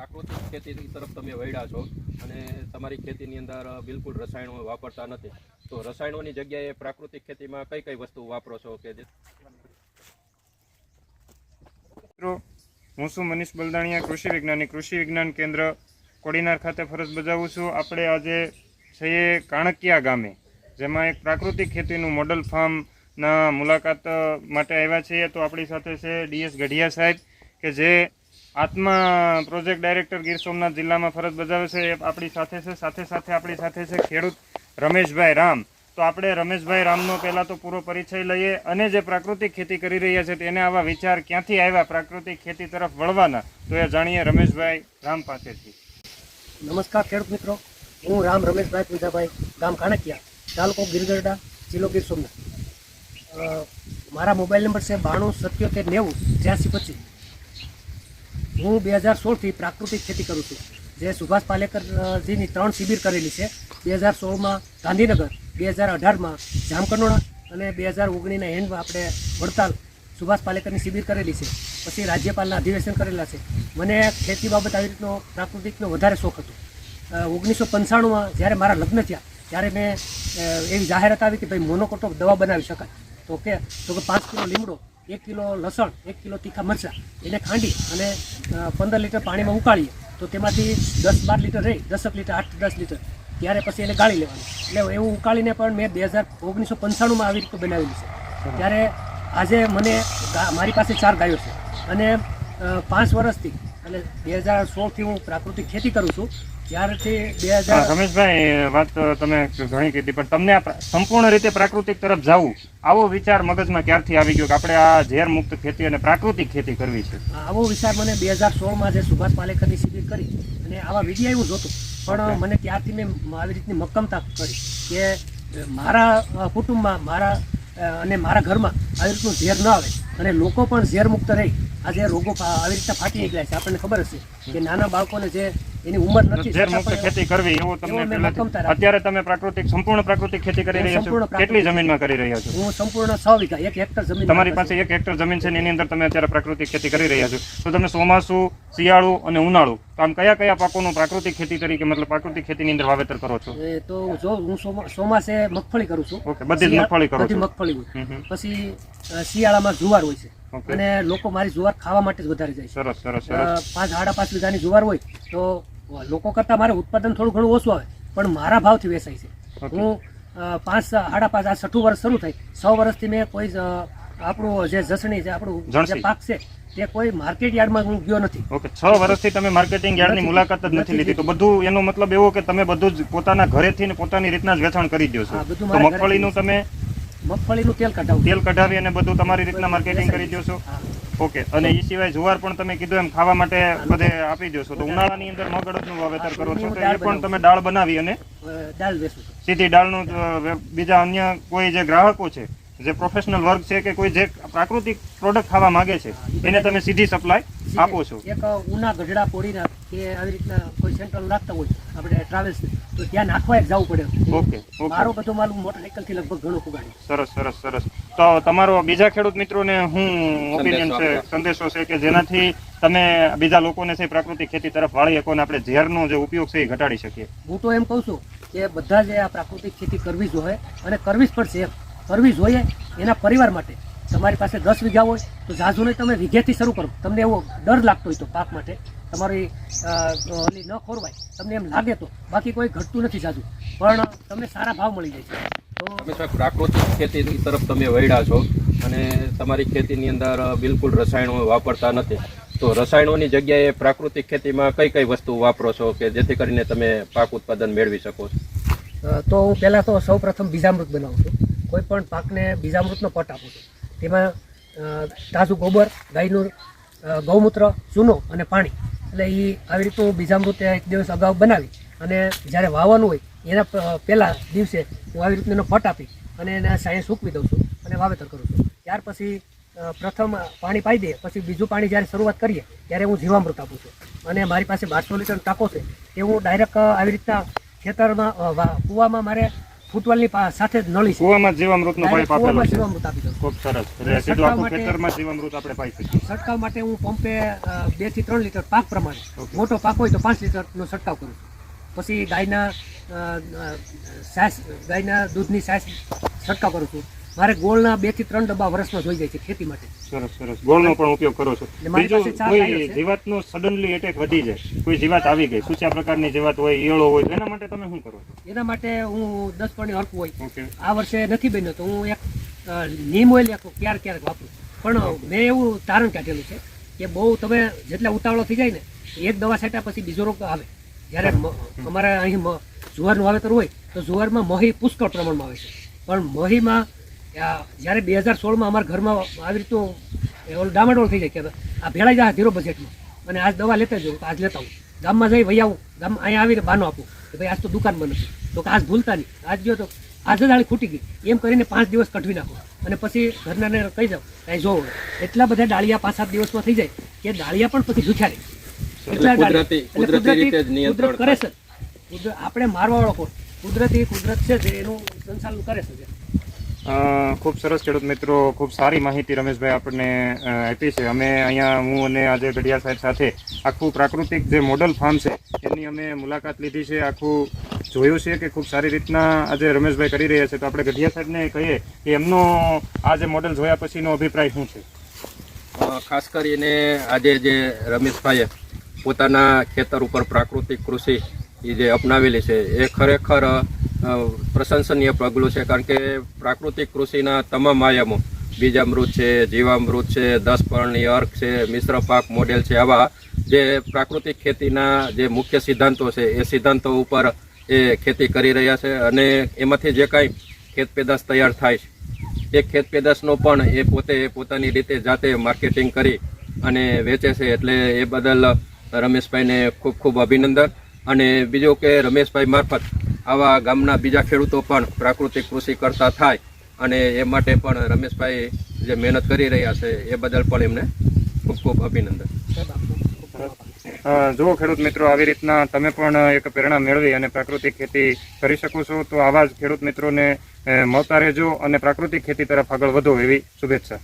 પ્રાકૃતિક ખેતી તરફ તમે વળ્યા છો અને તમારી ખેતીની અંદર બિલકુલ રસાયણો વાપરતા નથી. તો રસાયણોની જગ્યાએ પ્રાકૃતિક ખેતીમાં કઈ કઈ વસ્તુ વાપરો છો કે મિત્રો, હું શું મનીષ બલદાણિયા, કૃષિ વિજ્ઞાની. કૃષિ વિજ્ઞાન કેન્દ્ર કોડીનાર ખાતે ફરજ બજાવું છું. આપણે આજે છીએ કાણકિયા ગામે, જેમાં એક પ્રાકૃતિક ખેતીનું મોડલ ફાર્મના મુલાકાત માટે આવ્યા છીએ. તો આપણી સાથે છે ડીએસ ગઢિયા સાહેબ, કે જે આત્મા પ્રોજેક્ટ ડાયરેક્ટર ગીર સોમનાથ જિલ્લામાં ફરજ બજાવે છે, એ આપણી સાથે છે, સાથે સાથે આપણી સાથે છે ખેડૂત રમેશભાઈ રામ. તો આપણે રમેશભાઈ રામનો પહેલાં તો પૂરો પરિચય લઈએ અને જે પ્રાકૃતિક ખેતી કરી રહ્યા છે તેને આવા વિચાર ક્યાંથી આવ્યા? પ્રાકૃતિક ખેતી તરફ વળવાના. તો એ જાણીએ રમેશભાઈ રામ પાસેથી. નમસ્કાર ખેડૂત મિત્રો. હું રામ રમેશભાઈ પૂજાભાઈ, ગામ ખાણકિયા, તાલુકો ગીરગરડા, જિલ્લો ગીર સોમનાથ. મારા મોબાઈલ નંબર છે બાણું સત્યોતેર નેવું ત્યાંસી પચીસ. હું બે હજાર સોળથી પ્રાકૃતિક ખેતી કરું છું. જે સુભાષ પાલેકરજીની ત્રણ શિબિર કરેલી છે. બે હજાર સોળમાં ગાંધીનગર, બે હજાર અઢારમાં જામકંડોળા અને બે હજાર ઓગણીસના એન્ડમાં આપણે વડતાલ સુભાષ પાલેકરની શિબિર કરેલી છે. પછી રાજ્યપાલના અધિવેશન કરેલા છે. મને ખેતી બાબત આવી રીતનો પ્રાકૃતિકનો વધારે શોખ હતો. ઓગણીસો પંચાણુંમાં જ્યારે મારા લગ્ન થયા, ત્યારે મેં એવી જાહેરાત આવી કે ભાઈ મોનોકોટો દવા બનાવી શકાય. તો કે તો કે પાંચ કિલો લીમડો, એક કિલો લસણ, એક કિલો તીખા મરચાં, એને ખાંડી અને પંદર લીટર પાણીમાં ઉકાળીએ તો તેમાંથી દસ બાર લીટર રહી દસક લીટર આઠ દસ લીટર. ત્યારે પછી એને ગાળી લેવાનું. એટલે એવું ઉકાળીને પણ મેં બે હજાર ઓગણીસો પંચાણુંમાં આવી રીતે બનાવેલી છે. ત્યારે આજે મને મારી પાસે ચાર ગાયો છે. અને પાંચ વર્ષથી એટલે બે હજાર સોળથી હું પ્રાકૃતિક ખેતી કરું છું. ત્યારથી બે હજાર રમેશભાઈ વાત તમે ઘણી કીધી પણ તમને સંપૂર્ણ રીતે પ્રાકૃતિક તરફ જવું આવો વિચાર મગજમાં ક્યારથી આવી ગયો કે આપણે આ ઝેર મુક્ત ખેતી અને પ્રાકૃતિક ખેતી કરવી છે? આવો વિચાર મને બે હજાર સોળમાં જે સુભાષ પાલેકરની શિબિર કરી અને આવા વીડિયો એવું જોતું પણ મને ત્યારથી મેં આવી રીતની મક્કમતા કરી કે મારા કુટુંબમાં મારા અને મારા ઘરમાં આવી રીતનું ઝેર ન આવે. અને લોકો પણ ઝેર મુક્ત રહી. આ જે રોગો આવી રીતના ફાટી નીકળ્યા છે. આપણને ખબર હશે કે નાના બાળકોને જે એની ઉંમર નથી. ખેતી કરવી એવો તમને. અત્યારે તમે પ્રાકૃતિક સંપૂર્ણ પ્રાકૃતિક ખેતી કરી રહ્યા છો. કેટલી જમીનમાં કરી રહ્યા છો? હું સંપૂર્ણ 6 વીઘા એક હેક્ટર જમીન તમારી પાસે એક હેક્ટર જમીન છે ને એની અંદર તમે અત્યારે પ્રાકૃતિક ખેતી કરી રહ્યા છો. તો તમે ચોમાસું શિયાળુ અને ઉનાળુ તો આમ કયા કયા પાકોનું પ્રાકૃતિક ખેતી તરીકે મતલબ પ્રાકૃતિક ખેતીની અંદર વાવેતર કરો છો? એ તો જો હું ચોમાસે મગફળી કરું છું. ઓકે બધી જ મગફળી કરું બધી મગફળી હોય. પછી શિયાળામાં જુવાર હોય છે. અને લોકો મારી જુવાર ખાવા માટે જ વધારે જાય સરસ સરસ સરસ. પાંચ સાડા પાંચ વીઘાની જુવાર હોય તો લોકો કરતાં મારે ઉત્પાદન થોડું ઘણું ઓછું આવે પણ મારા ભાવથી વેચાય છે. હું પાંચ સાડા પાંચ આ છઠ્ઠું વર્ષ શરૂ થાય છ વર્ષથી મેં કોઈ આપણું જે જસણી છે આપણું જે પાક છે તે કોઈ માર્કેટ યાર્ડમાં હું ગયો નથી. ઓકે છ વર્ષથી તમે માર્કેટિંગ યાર્ડની મુલાકાત જ નથી લીધી. તો બધું એનો મતલબ એવો કે તમે બધું જ પોતાના ઘરેથી ને પોતાની રીતના જ વેચાણ કરી દો છો. તો મગફળીનું તમે મગફળીનું તેલ કઢાવું. તેલ કઢાવી અને બધું તમારી રીતના માર્કેટિંગ કરી દો છો. ઓકે અને એ સિવાય જુવાર પણ તમે કીધું એમ ખાવા માટે બધે આપી દો છો. તો ઉનાળાની અંદર મગડનું વાવેતર કરો છો તો એ પણ તમે દાળ બનાવી અને દાળ સીધી દાળનું બીજા અન્ય કોઈ જે ગ્રાહકો છે જે પ્રોફેશનલ વર્ગ છે કે કોઈ જે પ્રાકૃતિક પ્રોડક્ટ ખાવા માંગે છે એને તમે સીધી સપ્લાય આપો છો. એક ઉના ગઢડા પોડીના કે આવી રીતના કોઈ સેન્ટર રાખતા હોય આપણે ટ્રાવેલ્સ તો ત્યાં નાખવા એક જવું પડે. ઓકે મારો બધો માલ મોટરસાઇકલથી લગભગ ઘણું પુગાડ્યું સરસ સરસ સરસ. તો તમારો બીજા ખેડૂત મિત્રોને હું ઓપિનિયન છે સંદેશો છે કે જેનાથી તમે બીજા લોકોને છે પ્રાકૃતિક ખેતી તરફ વાળી શકો અને આપણે ઝેરનો જે ઉપયોગ છે એ ઘટાડી શકીએ. હું તો એમ કહું છું કે બધા જે આ પ્રાકૃતિક ખેતી કરવી જોઈએ અને કરવી જ પડશે એમ. કરવી જોઈએ એના પરિવાર માટે. તમારી પાસે દસ વીઘા હોય તો ઝાઝુ નહીં તમે વીઘેથી શરૂ કરો. તમને એવો ડર લાગતો હોય તો પાક માટે. તમારી ઓલી ન ખોરવાય. તમને એમ લાગે તો. બાકી કોઈ ઘટતું નથી ઝાઝુ પણ તમને સારા ભાવ મળી જાય છે. તો તમે સાહેબ પ્રાકૃતિક ખેતી તરફ તમે વળ્યા છો અને તમારી ખેતીની અંદર બિલકુલ રસાયણો વાપરતા નથી. તો રસાયણોની જગ્યાએ પ્રાકૃતિક ખેતીમાં કઈ કઈ વસ્તુ વાપરો છો કે જેથી કરીને તમે પાક ઉત્પાદન મેળવી શકો છો? તો હું પહેલાં તો સૌ પ્રથમ બીજામૃત બનાવું છું. કોઈ પણ પાકને બીજામૃતનો પટ આપું છું. તેમાં તાજું ગોબર, ગાયનું ગૌમૂત્ર, ચૂનો અને પાણી. એટલે એ આવી રીતનું બીજામૃત એક દિવસ અગાઉ બનાવી અને જ્યારે વાવવાનું હોય, એના પહેલાં દિવસે હું આવી રીતનું એનો પટ આપી અને એને સાંજે સૂકવી દઉં છું અને વાવેતર કરું છું. ત્યાર પછી પ્રથમ પાણી પાઈ દે પછી બીજું પાણી જ્યારે શરૂઆત કરીએ, ત્યારે હું જીવામૃત આપું છું. અને મારી પાસે બારસો લીટર ટાંકો છે એ હું ડાયરેક્ટ આવી રીતના ખેતરમાં કૂવામાં મારે ફૂટવાલની સાથે જ નળી છે. કુવામાં જીવામૃતનો પાઇપ આપેલો છે. જીવામૃત આપી દઉં ખૂબ સરસ. એટલે સીધું આખું ખેતરમાં જીવામૃત આપણે પાઈ શકીએ છંટકાવ માટે હું પંપે બેથી ત્રણ લીટર પાક પ્રમાણે મોટો પાક હોય તો પાંચ લીટરનો છંટકાવ કરું પછી ગાયના સાસ ગાયના દૂધની સાસ છંટકાવ કરું છું. મારે ગોળના બેથી ત્રણ ડબ્બા વર્ષમાં જોઈ જાય છે ખેતી માટે. સરસ સરસ. ગોળનો પણ ઉપયોગ કરો છો. બીજું કોઈ જીવાતનો સડનલી એટેક વધી જાય. કોઈ જીવાત આવી ગઈ. સૂચા પ્રકારની જીવાત હોય ઈયળો હોય એના માટે તમે શું કરો છો? એના માટે હું દસ પાણી હરકું હોય. આ વર્ષે નથી બન્યો તો હું એક નીમ ઓઇલ એક ક્યારેક ક્યારેક વાપરું. પણ મેં એવું તારણ કાઢેલું છે કે બહુ તમે જેટલા ઉતાવળો થઈ જાય ને એક દવા છાંટ્યા પછી બીજો રોગ આવે. જ્યારે અમારે અહીં જુવારનું વાવેતર હોય તો જુવારમાં મહી પુષ્કળ પ્રમાણમાં આવે છે. પણ મહીમાં જ્યારે બે હજાર સોળમાં અમારા ઘરમાં આવી રીતનું ઓલું ડામાડોળ થઈ જાય કે આ ભેળાઈ જાય ઝીરો બજેટમાં. અને આજ દવા લેતા જવું તો આજ લેતા આવું. ગામમાં જઈ વહી આવું ગામ અહીંયા આવીને બાનો આપું કે ભાઈ આજ તો દુકાન બંધ તો કે આજ ભૂલતા નહીં. આજ જો તો આજે જ ખૂટી ગઈ. એમ કરીને પાંચ દિવસ કઢવી નાખો. અને પછી ઘરનાને કહી જાઓ કાંઈ જોવો એટલા બધા ડાળિયા પાંચ સાત દિવસમાં થઈ જાય કે ડાળિયા પણ પછી જૂઠ્યા રહે. કુદરતી- કરે છે. આપણે મારવાવાળો કોણ? કુદરતી કુદરત છે એનું સંચાલન કરે છે. ખૂબ સરસ ખેડૂત મિત્રો, ખૂબ સારી માહિતી રમેશભાઈ આપણને આપી છે. અમે અહીંયા હું અને આજે ગઢિયા સાહેબ સાથે આખું પ્રાકૃતિક જે મોડલ ફાર્મ છે, એની અમે મુલાકાત લીધી છે. આખું જોયું છે કે ખૂબ સારી રીતના આજે રમેશભાઈ કરી રહ્યા છે. તો આપણે ગઢિયા સાહેબને કહીએ કે એમનો આ જે મોડલ જોયા પછીનો અભિપ્રાય શું છે? ખાસ કરીને આજે જે રમેશભાઈએ પોતાના ખેતર ઉપર પ્રાકૃતિક કૃષિ એ જે અપનાવેલી છે, એ ખરેખર પ્રશંસનીય પગલું છે કારણ કે પ્રાકૃતિક કૃષિના તમામ આયામો બીજામૃત છે, જીવામૃત છે દસ અર્ક છે, મિશ્ર પાક મોડેલ છે, આવા જે પ્રાકૃતિક ખેતીના જે મુખ્ય સિદ્ધાંતો છે, એ સિદ્ધાંતો ઉપર એ ખેતી કરી રહ્યા છે અને એમાંથી જે કાંઈ ખેત પેદાશ તૈયાર થાય છે, એ ખેત પેદાશનો પણ એ પોતે પોતાની રીતે જાતે માર્કેટિંગ કરી અને વેચે છે એટલે એ બદલ રમેશભાઈને ખૂબ ખૂબ અભિનંદન અને બીજું કે રમેશભાઈ મારફત આવા ગામના બીજા ખેડૂતો પણ પ્રાકૃતિક કૃષિ કરતા થાય અને એ માટે પણ રમેશભાઈ જે મહેનત કરી રહ્યા છે, એ બદલ પણ એમને ખૂબ ખૂબ અભિનંદન. જુઓ ખેડૂત મિત્રો, આવી રીતના તમે પણ એક પ્રેરણા મેળવી અને પ્રાકૃતિક ખેતી કરી શકો છો, તો આવા જ ખેડૂત મિત્રોને મળતા રહેજો અને પ્રાકૃતિક ખેતી તરફ આગળ વધો એવી શુભેચ્છા.